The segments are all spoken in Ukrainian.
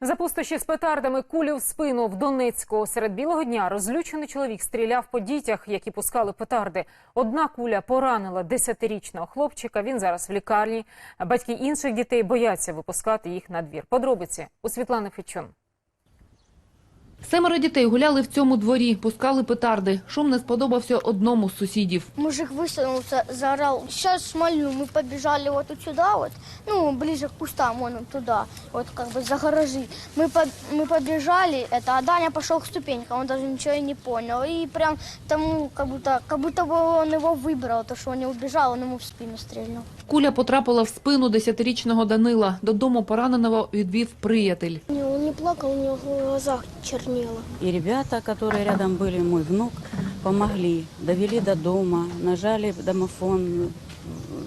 За пустощі з петардами кулі в спину в Донецьку. Серед білого дня розлючений чоловік стріляв по дітях, які пускали петарди. Одна куля поранила десятирічного хлопчика. Він зараз в лікарні. Батьки інших дітей бояться випускати їх на двір. Подробиці у Світлани Фечун. Семеро дітей гуляли в цьому дворі, пускали петарди. Шум не сподобався одному з сусідів. Мужик высунулся, заорал, сейчас смолю. Мы побежали вот тут сюда, вот, ну, ближе к кустам, вон туда, вот как бы за гаражи. Мы, по- мы побежали, это, а Даня пошел к ступенькам, он даже ничего и не понял. И прям тому, как будто, как будто бы он его выбрал, то, что он не убежал, он ему в спину стрельнул. Куля потрапила в спину десятирічного Данила. Додому пораненого відвів приятель. Он не плакал, у него в глазах чернело. И ребята, которые рядом были, мой внук, помогли, довели до дома, нажали домофон,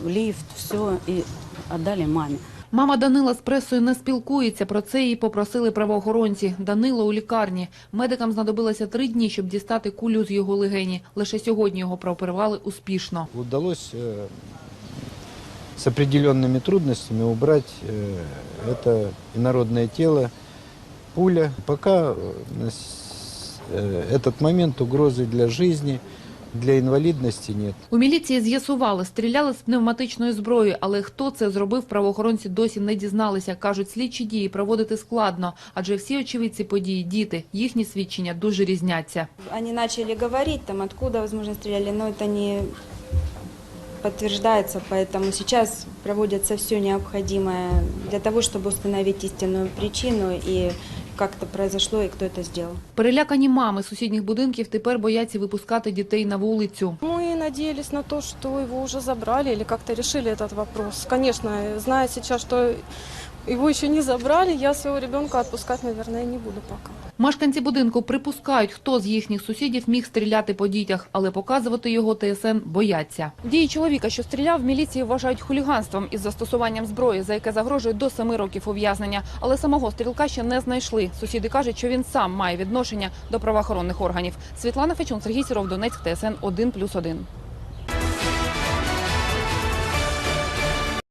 лифт, все, и отдали маме. Мама Данила з пресою не спілкується. Про це її попросили правоохоронці. Данило у лікарні. Медикам знадобилося три дні, щоб дістати кулю з його легені. Лише сьогодні його прооперували успішно. удалось э, с определенными трудностями убрать э, это инородное тело, пуля. Пока э, на с- э, этот момент угрозы для жизни, для инвалидности нет. У міліції з'ясували, стріляли з пневматичної зброї, але хто це зробив, правоохоронці досі не дізналися. Кажуть, слідчі дії проводити складно, адже всі очевидці події – діти. Їхні свідчення дуже різняться. Они начали говорить, там, откуда, возможно, стреляли, но это не подтверждается, поэтому сейчас проводится все необходимое для того, чтобы установить истинную причину и как это произошло и кто это сделал. Перелякані мами сусідніх будинків тепер бояться випускати дітей на вулицю. Мы надеялись на то, что его уже забрали или как-то решили этот вопрос. Конечно, зная сейчас, что его еще не забрали, я своего ребенка отпускать, наверное, не буду пока. Мешканці будинку припускають, хто з їхніх сусідів міг стріляти по дітях, але показувати його ТСН бояться. Дії чоловіка, що стріляв, міліції вважають хуліганством із застосуванням зброї, за яке загрожує до семи років ув'язнення. Але самого стрілка ще не знайшли. Сусіди кажуть, що він сам має відношення до правоохоронних органів. Світлана Фечун, Сергій Сіров, Донецьк, ТСН 1+,1.